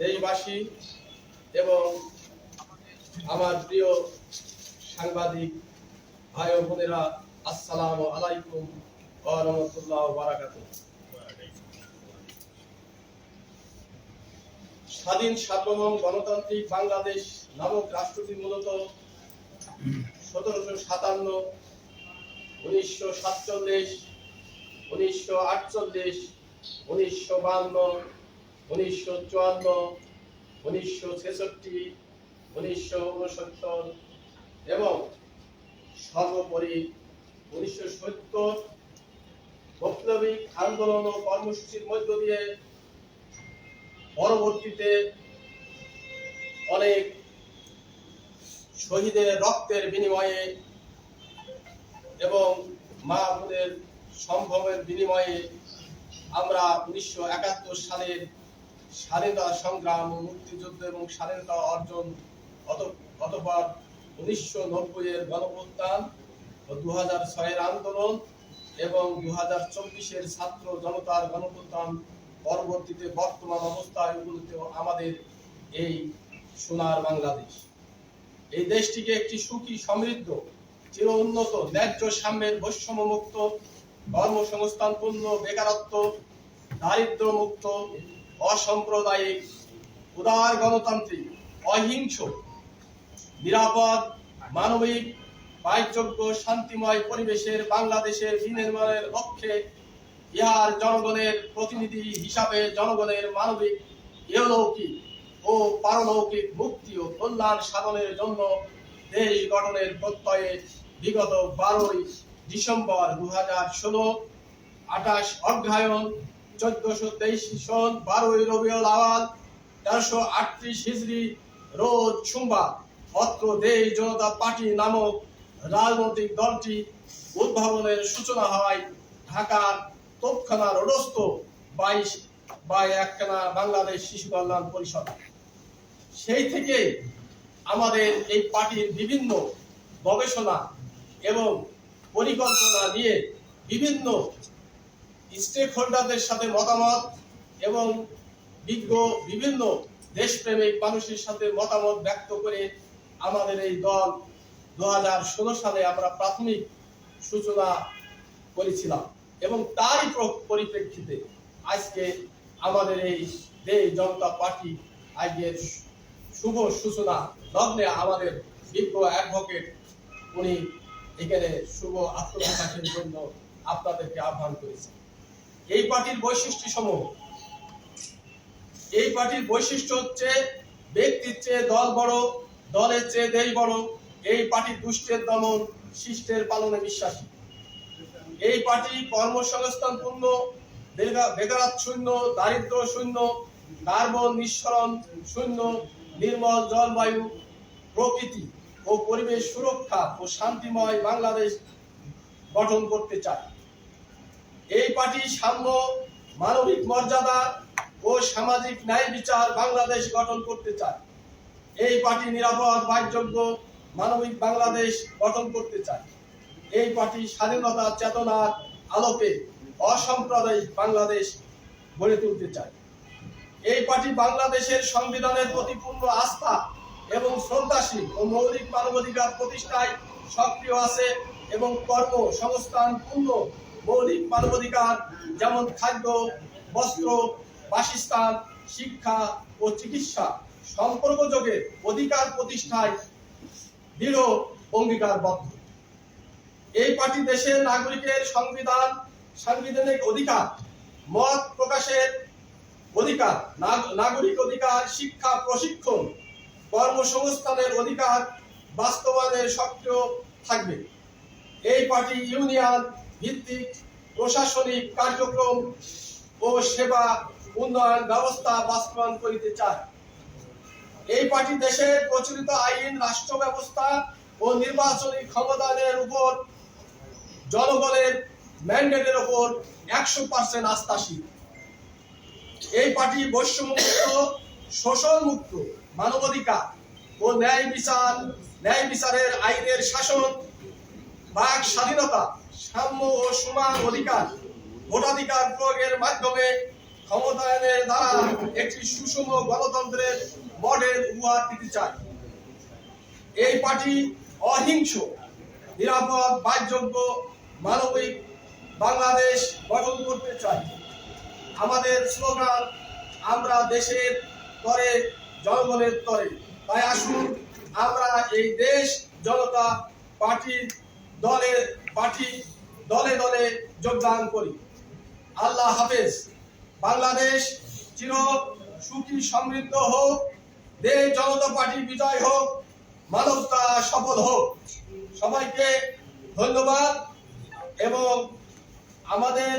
দেশবাসী এবং আমার প্রিয় সাংবাদিক ভাই বোনেরা, আসসালামু আলাইকুম রাহমাতুল্লাহি ওয়া বারাকাতুহু। স্বাধীন সার্বভৌম গণতান্ত্রিক বাংলাদেশ নামক রাষ্ট্রটি মূলত সতেরোশো সাতান্ন, উনিশশো সাতচল্লিশ, উনিশশো আটচল্লিশ, উনিশশো বান্ন উনিশশো চুয়ান্ন, উনিশশো ছেষট্টি, উনিশশো উনসত্তর এবং সর্বোপরি উনিশশো সত্তর বৈপ্লবিক আন্দোলন ও কর্মসূচির মধ্য দিয়ে পরবর্তীতে অনেক শহীদের রক্তের বিনিময়ে এবং মা বোনের সম্ভবের বিনিময়ে আমরা উনিশশো একাত্তর সালের স্বাধীনতা সংগ্রাম ও মুক্তিযুদ্ধ এবং স্বাধীনতা অর্জন অত- অতঃপর উনিশশো নব্বই এর গণপ্রত্যান ও দু হাজার ছয়ের আন্দোলন এবং দু হাজার চব্বিশের ছাত্র জনতার গণপ্রত্যান পরবর্তীতে বর্তমান অবস্থায় উপনীত আমাদের এই সোনার বাংলাদেশ। এই দেশটিকে একটি সুখী, সমৃদ্ধ, চির উন্নত, ন্যায্য সাম্যের বৈষম্য মুক্ত কর্মসংস্থানপূর্ণ, বেকারত্ব দারিদ্র মুক্ত অসাম্প্রদায়িক, উদার গণতান্ত্রিক, অহিংস, নিরাপদ, মানবিক বায়যোগ্য শান্তিময় পরিবেশের বাংলাদেশের বিনির্মাণের লক্ষ্যে ইহার জনগণের প্রতিনিধি হিসাবে জনগণের মানবিক, ইহলৌকিক ও পারলৌকিক মুক্তি ও কল্যাণ সাধনের জন্য দেশ গঠনের প্রত্যয়ে বিগত বারোই ডিসেম্বর দু হাজার ষোলো আঠাশ অগ্রহায়ণ চোদ্দশো তেইশ সন বারোই রবিউল আওয়াল তেরোশো আটত্রিশ হিজড়ি রোজ সোমবার। অত্র দেশ জনতা পার্টি নামক রাজনৈতিক দলটি উদ্ভাবনের সূচনা হয় ঢাকার তোপখানা রোডস্থ বাইশ বাই একখানা বাংলাদেশ শিশু কল্যাণ পরিষদ। সেই থেকে আমাদের এই পার্টির বিভিন্ন গবেষণা এবং পরিকল্পনা নিয়ে বিভিন্ন স্টেক হোল্ডারদের সাথে মতামত এবং বিজ্ঞ বিভিন্ন দেশপ্রেমিক মানুষের সাথে মতামত ব্যক্ত করে আমাদের এই দল দু হাজার ষোলো সালে আমরা প্রাথমিক সূচনা করেছিলাম এবং তারই পরিপ্রেক্ষিতে আজকে আমাদের এই দেশ জনতা পার্টি আজকের শুভ সূচনা লগ্নে আমাদের বিজ্ঞ অ্যাডভোকেট উনি এখানে শুভ আত্মপ্রকাশের জন্য আপনাদেরকে আহ্বান করেছেন। এই পার্টির বৈশিষ্ট্য সমূহ এই পার্টির বৈশিষ্ট্য হচ্ছে ব্যক্তির চেয়ে দল বড়, দলের চেয়ে দেশ বড়। এই পার্টি দুষ্টের দমন, শিষ্টের পালনে বিশ্বাসী। এই পার্টি কর্মসংস্থান পূর্ণ বেকারাত শূন্য, দারিদ্র শূন্য, কার্বন নিঃসরণ শূন্য, নির্মল জলবায়ু, প্রকৃতি ও পরিবেশ সুরক্ষা ও শান্তিময় বাংলাদেশ গঠন করতে চায়। এই পার্টি সাম্য, মানবিক মর্যাদা ও সামাজিক ন্যায় বিচার বাংলাদেশ গঠন করতে চায়। এই পার্টি নিরাপদ বাহ্যজ্ঞ মানবিক বাংলাদেশ গঠন করতে চায়। এই পার্টি স্বাধীনতা চেতনার আলোকে অসাম্প্রদায়িক বাংলাদেশ গড়ে তুলতে চায়। এই পার্টি বাংলাদেশের সংবিধানের প্রতি পূর্ণ আস্থা এবং শ্রদ্ধাশীল ও মৌলিক মানবাধিকার প্রতিষ্ঠায় সক্রিয় আছে এবং কর্ম সংস্থান পূর্ণ মৌলিক মানবাধিকার যেমন খাদ্য, বস্ত্র, বাসস্থান, শিক্ষা ও চিকিৎসা সম্পর্কযোগে অধিকার প্রতিষ্ঠায় দৃঢ় অঙ্গীকারবদ্ধ। এই পার্টি দেশের নাগরিকের সংবিধান, সাংবিধানিক অধিকার, মত প্রকাশের অধিকার, নাগ- নাগরিক অধিকার, শিক্ষা প্রশিক্ষণ, কর্মসংস্থানের অধিকার বাস্তবায়নের সক্রিয় থাকবে। এই পার্টি ইউনিয়ন ভিত্তিক প্রশাসনিক কার্যক্রম ও সেবা উন্নয়ন ব্যবস্থা বাস্তবায়ন করিতে চায়। এই পার্টি দেশের প্রচলিত আইন, রাষ্ট্র ব্যবস্থা ও নির্বাচনী ক্ষমতায়নের উপর জনগণের ম্যান্ডেটের উপর একশো পার্সেন্ট আস্থাশীল। এই পার্টি বৈষম্যমুক্ত শোষণ মুক্ত মানবাধিকার ও ন্যায় বিচার, ন্যায় বিচারের আইনের শাসন, বাক স্বাধীনতা সাম্য ও সমান অধিকার ভোটাধিকার প্রয়োগের মাধ্যমে ক্ষমতায়নের দ্বারা একটি সুষম গণতন্ত্রের মডেল উপহার দিতে চাই এই পার্টি অহিংস, নিরাপদ, বাসযোগ্য, মানবিক বাংলাদেশ গঠন করতে চাই আমাদের স্লোগান, আমরা দেশের তরে, জনগণের তরে। তাই আসুন, আমরা এই দেশ জনতা পার্টির দলে পার্টি, দলে দলে যোগদান করি। আল্লাহ হাফেজ। বাংলাদেশ চির সুখী সমৃদ্ধ হোক, দেশ জনতা পার্টি বিজয় হোক, মানবতা সফল হোক। সবাইকে ধন্যবাদ এবং আমাদের